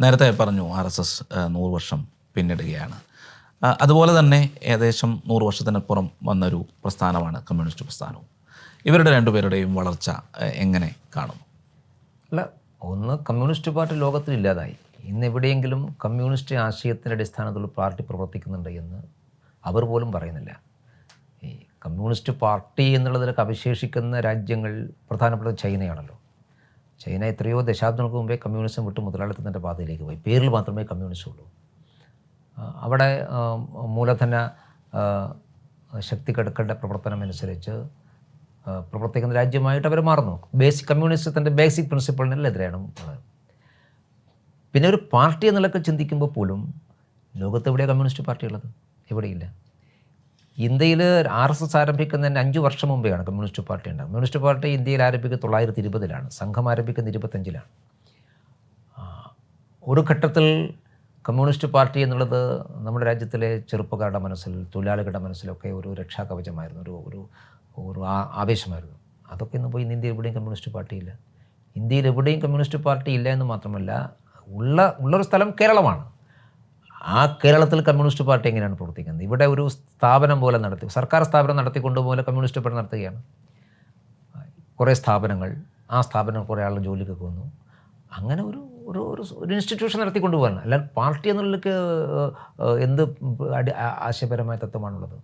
നേരത്തെ പറഞ്ഞു R S S നൂറ് വർഷം പിന്നിടുകയാണ്. അതുപോലെ തന്നെ ഏകദേശം നൂറ് വർഷത്തിനപ്പുറം വന്നൊരു പ്രസ്ഥാനമാണ് കമ്മ്യൂണിസ്റ്റ് പ്രസ്ഥാനവും. ഇവരുടെ രണ്ടുപേരുടെയും വളർച്ച എങ്ങനെ കാണുന്നു? അല്ല ഒന്ന് കമ്മ്യൂണിസ്റ്റ് പാർട്ടി ലോകത്തിൽ ഇല്ലാതായി. ഇന്ന് എവിടെയെങ്കിലും കമ്മ്യൂണിസ്റ്റ് ആശയത്തിന്റെ അടിസ്ഥാനത്തിൽ പാർട്ടി പ്രവർത്തിക്കുന്നുണ്ട് എന്ന് അവർ പോലും പറയുന്നില്ല. ഈ കമ്മ്യൂണിസ്റ്റ് പാർട്ടി എന്നുള്ളതിലൊക്കെ അവശേഷിക്കുന്ന രാജ്യങ്ങൾ പ്രധാനപ്പെട്ട ചൈനയാണല്ലോ. ചൈന എത്രയോ ദശാബ്ദങ്ങൾക്ക് മുമ്പേ കമ്മ്യൂണിസം വിട്ട് മുതലാളിത്തത്തിന്റെ പാതയിലേക്ക് പോയി. പേരിൽ മാത്രമേ കമ്മ്യൂണിസം ഉള്ളൂ. അവിടെ മൂലധന ആ, ശക്തി കടുക്കളുടെ പ്രവർത്തനം അനുസരിച്ച് പ്രവർത്തിക്കുന്ന രാജ്യമായിട്ട് അവർ മാറുന്നു. ബേസിക് കമ്മ്യൂണിസത്തിന്റെ ബേസിക് പ്രിൻസിപ്പിളിനെതിരെയാണ് പിന്നെ ഒരു പാർട്ടി എന്നുള്ളതൊക്കെ ചിന്തിക്കുമ്പോൾ പോലും ലോകത്ത് എവിടെയാണ് കമ്മ്യൂണിസ്റ്റ് പാർട്ടി ഉള്ളത്? എവിടെയില്ല. ഇന്ത്യയിൽ ആർ എസ് എസ് ആരംഭിക്കുന്നതിന് അഞ്ച് വർഷം മുമ്പെയാണ് കമ്മ്യൂണിസ്റ്റ് പാർട്ടി ഉണ്ടാകും കമ്മ്യൂണിസ്റ്റ് പാർട്ടി ഇന്ത്യയിൽ ആരംഭിക്കുന്നത് തൊള്ളായിരത്തി ഇരുപതിലാണ് സംഘം ആരംഭിക്കുന്നത് ഇരുപത്തഞ്ചിലാണ് ഒരു ഘട്ടത്തിൽ കമ്മ്യൂണിസ്റ്റ് പാർട്ടി എന്നുള്ളത് നമ്മുടെ രാജ്യത്തിലെ ചെറുപ്പക്കാരുടെ മനസ്സിൽ തൊഴിലാളികളുടെ മനസ്സിലൊക്കെ ഒരു രക്ഷാകവചമായിരുന്നു ഒരു ഒരു ഒരു ആവേശമായിരുന്നു. അതൊക്കെ ഇന്ന് പോയി ഇന്ത്യയിൽ എവിടെയും കമ്മ്യൂണിസ്റ്റ് പാർട്ടി ഇല്ല. ഇന്ത്യയിൽ എവിടെയും കമ്മ്യൂണിസ്റ്റ് പാർട്ടി ഇല്ല എന്ന് മാത്രമല്ല ഉള്ള ഉള്ളൊരു സ്ഥലം കേരളമാണ്. ആ കേരളത്തിൽ കമ്മ്യൂണിസ്റ്റ് പാർട്ടി എങ്ങനെയാണ് പ്രവർത്തിക്കുന്നത്? ഇവിടെ ഒരു സ്ഥാപനം പോലെ നടത്തി സർക്കാർ സ്ഥാപനം നടത്തിക്കൊണ്ടുപോലെ കമ്മ്യൂണിസ്റ്റ് പാർട്ടി നടത്തുകയാണ്. കുറേ സ്ഥാപനങ്ങൾ ആ സ്ഥാപനം കുറേ ആളുകൾ ജോലിക്കൊക്കെ വന്നു അങ്ങനെ ഒരു ഒരു ഒരു ഇൻസ്റ്റിറ്റ്യൂഷൻ നടത്തിക്കൊണ്ട് പോകാൻ അല്ലാതെ പാർട്ടി എന്നുള്ളിലേക്ക് എന്ത് അടി ആശയപരമായ തത്വമാണുള്ളത്?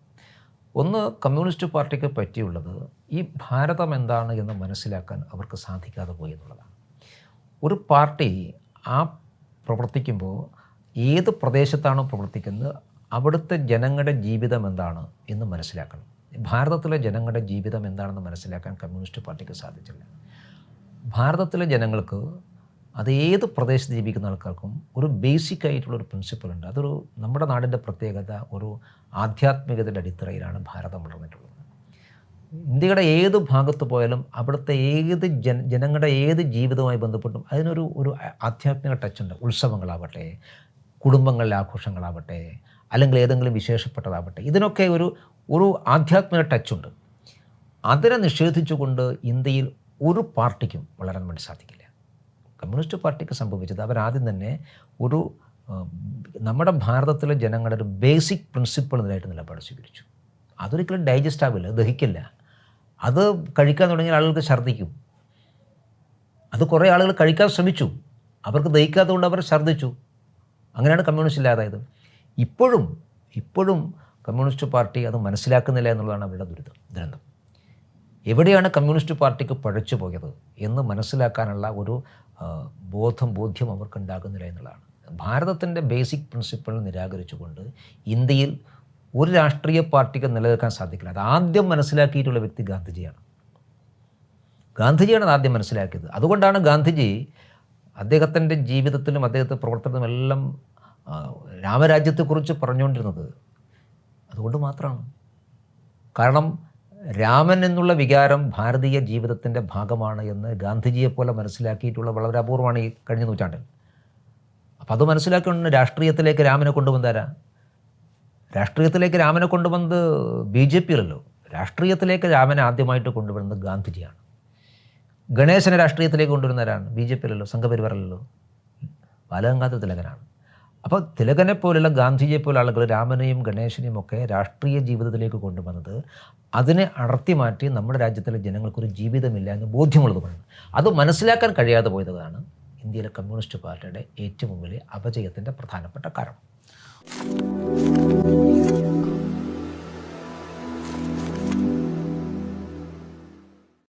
ഒന്ന് കമ്മ്യൂണിസ്റ്റ് പാർട്ടിക്ക് പറ്റിയുള്ളത് ഈ ഭാരതം എന്താണ് എന്ന് മനസ്സിലാക്കാൻ അവർക്ക് സാധിക്കാതെ പോയി എന്നുള്ളതാണ്. ഒരു പാർട്ടി ആ പ്രവർത്തിക്കുമ്പോൾ ഏത് പ്രദേശത്താണോ പ്രവർത്തിക്കുന്നത് അവിടുത്തെ ജനങ്ങളുടെ ജീവിതം എന്താണ് എന്ന് മനസ്സിലാക്കണം. ഭാരതത്തിലെ ജനങ്ങളുടെ ജീവിതം എന്താണെന്ന് മനസ്സിലാക്കാൻ കമ്മ്യൂണിസ്റ്റ് പാർട്ടിക്ക് സാധിച്ചില്ല. ഭാരതത്തിലെ ജനങ്ങൾക്ക് അത് ഏത് പ്രദേശത്ത് ജീവിക്കുന്ന ആൾക്കാർക്കും ഒരു ബേസിക് ആയിട്ടുള്ള ഒരു പ്രിൻസിപ്പിൾ ഉണ്ട്. അതൊരു നമ്മുടെ നാടിന്റെ പ്രത്യേകത ഒരു ആധ്യാത്മികതയുടെ അടിത്തറയിലാണ് ഭാരതം വളർന്നിട്ടുള്ളത്. ഇന്ത്യയുടെ ഏത് ഭാഗത്ത് പോയാലും അവിടുത്തെ ഏത് ജന ജനങ്ങളുടെ ഏത് ജീവിതവുമായി ബന്ധപ്പെട്ടും അതിനൊരു ഒരു ആധ്യാത്മിക ടച്ചുണ്ട് ഉത്സവങ്ങളാവട്ടെ കുടുംബങ്ങളിലെ ആഘോഷങ്ങളാവട്ടെ അല്ലെങ്കിൽ ഏതെങ്കിലും വിശേഷപ്പെട്ടതാവട്ടെ ഇതിനൊക്കെ ഒരു ഒരു ആധ്യാത്മിക ടച്ചുണ്ട് അതിനെ നിഷേധിച്ചുകൊണ്ട് ഇന്ത്യയിൽ ഒരു പാർട്ടിക്കും വളരാൻ വേണ്ടി സാധിക്കില്ല. കമ്മ്യൂണിസ്റ്റ് പാർട്ടിക്ക് സംഭവിച്ചത് അവരാദ്യം തന്നെ ഒരു നമ്മുടെ ഭാരതത്തിലെ ജനങ്ങളുടെ ഒരു ബേസിക് പ്രിൻസിപ്പിൾ എന്നതായിട്ട് നിലപാട് സ്വീകരിച്ചു. അതൊരിക്കലും ഡൈജസ്റ്റ് ആവില്ല ദഹിക്കില്ല. അത് കഴിക്കാൻ തുടങ്ങിയ ആളുകൾക്ക് ഛർദ്ദിക്കും. അത് കുറേ ആളുകൾ കഴിക്കാൻ ശ്രമിച്ചു. അവർക്ക് ദഹിക്കാത്തതുകൊണ്ട് അവർ ഛർദ്ദിച്ചു. അങ്ങനെയാണ് കമ്മ്യൂണിസ്റ്റ് ഇല്ലാതായത്. ഇപ്പോഴും ഇപ്പോഴും കമ്മ്യൂണിസ്റ്റ് പാർട്ടി അത് മനസ്സിലാക്കുന്നില്ല എന്നുള്ളതാണ് അവരുടെ ദുരിതം ദുരന്തം. എവിടെയാണ് കമ്മ്യൂണിസ്റ്റ് പാർട്ടിക്ക് പഴച്ചു പോയത് എന്ന് മനസ്സിലാക്കാനുള്ള ഒരു ബോധം ബോധ്യം അവർക്ക് ഉണ്ടാകുന്നില്ല എന്നുള്ളതാണ്. ഭാരതത്തിന്റെ ബേസിക് പ്രിൻസിപ്പിൾ നിരാകരിച്ചുകൊണ്ട് ഇന്ത്യയിൽ ഒരു രാഷ്ട്രീയ പാർട്ടിക്ക് നിലനിൽക്കാൻ സാധിക്കില്ല. അത് ആദ്യം മനസ്സിലാക്കിയിട്ടുള്ള വ്യക്തി ഗാന്ധിജിയാണ്. ഗാന്ധിജിയാണ് ആദ്യം മനസ്സിലാക്കിയത്. അതുകൊണ്ടാണ് ഗാന്ധിജി അദ്ദേഹത്തിന്റെ ജീവിതത്തിലും അദ്ദേഹത്തെ പ്രവർത്തനത്തിലും എല്ലാം രാമരാജ്യത്തെക്കുറിച്ച് പറഞ്ഞുകൊണ്ടിരുന്നത് അതുകൊണ്ട് മാത്രമാണ്. കാരണം രാമൻ എന്നുള്ള വികാരം ഭാരതീയ ജീവിതത്തിന്റെ ഭാഗമാണ് എന്ന് ഗാന്ധിജിയെപ്പോലെ മനസ്സിലാക്കിയിട്ടുള്ള വളരെ അപൂർവമാണ് ഈ കഴിഞ്ഞ നൂറ്റാണ്ടിൽ. അപ്പോൾ അത് മനസ്സിലാക്കിക്കൊണ്ട് രാഷ്ട്രീയത്തിലേക്ക് രാമനെ കൊണ്ടുവന്നാരാ രാഷ്ട്രീയത്തിലേക്ക് രാമനെ കൊണ്ടുവന്നത് ബി ജെ പി അല്ലല്ലോ. രാഷ്ട്രീയത്തിലേക്ക് രാമനെ ആദ്യമായിട്ട് കൊണ്ടുവരുന്നത് ഗാന്ധിജിയാണ്. ഗണേശനെ രാഷ്ട്രീയത്തിലേക്ക് കൊണ്ടുവരുന്നവരാണ്. ബി ജെ പി അല്ലല്ലോ സംഘപരിവാറല്ലോ ബാലഗംഗാധര തിലകനാണ് അപ്പോൾ തിലകനെ പോലുള്ള ഗാന്ധിജിയെ പോലെ ആളുകൾ രാമനെയും ഗണേശനെയും ഒക്കെ രാഷ്ട്രീയ ജീവിതത്തിലേക്ക് കൊണ്ടുവന്നത് അതിനെ അടർത്തി മാറ്റി നമ്മുടെ രാജ്യത്തിലെ ജനങ്ങൾക്കൊരു ജീവിതമില്ല എന്ന് ബോധ്യമുള്ളത് കൊണ്ടാണ് അത് മനസ്സിലാക്കാൻ കഴിയാതെ പോയതാണ് ഇന്ത്യയിലെ കമ്മ്യൂണിസ്റ്റ് പാർട്ടിയുടെ ഏറ്റവും വലിയ അപജയത്തിന്റെ പ്രധാനപ്പെട്ട കാരണം.